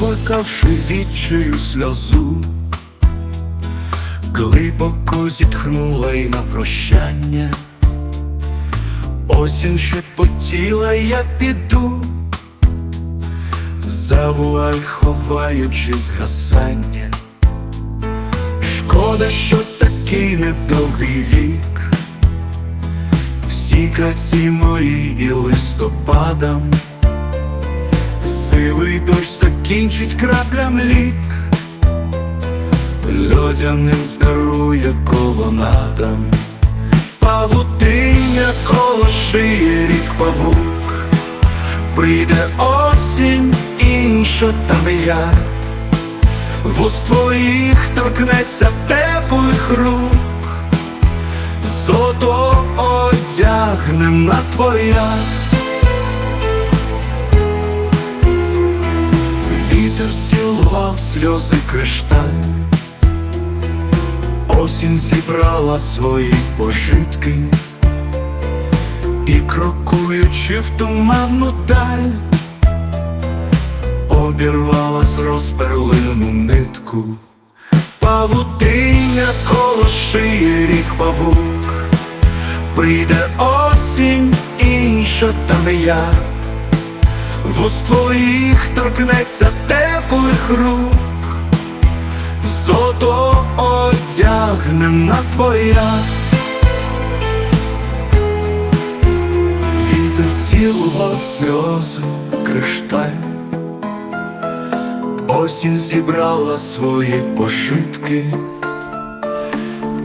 Виплакавши відчаю сльозу, глибоко зітхнула й на прощання. Осінь шепотіла, я піду, за вуаль ховаючи згасання. Шкода, що такий недовгий вік, всі красі мої і листопадам, сивий дощ закінчить краплям лік, льодяним здарує колонадам, павутиння коло шиє рік павук, прийде осінь, інша там я. Вуст твоїх торкнеться теплих рук, золото одягне на твоя. Сльози кришталь, осінь зібрала свої пожитки і крокуючи в туманну даль обірвала з розперлину нитку, павутиння коло шиє рік павук, прийде осінь, інша там я, вуст твоїх торкнеться теплих рук, золото одягне на твоя. Вітер цілував сльози кришталь. Осінь зібрала свої пошитки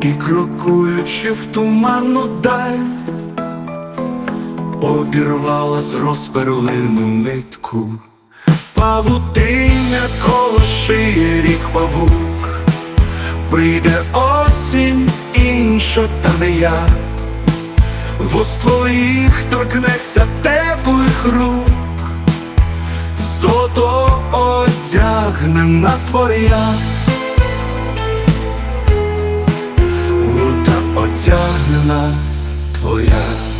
і, крокуючи в туманну даль, обірвала з розперлину нитку, павутиння коло шиє рік павук, прийде осінь, інша та не я, вуст твоїх торкнеться теплих рук. Золото одягне на твоя, одягнена твоя.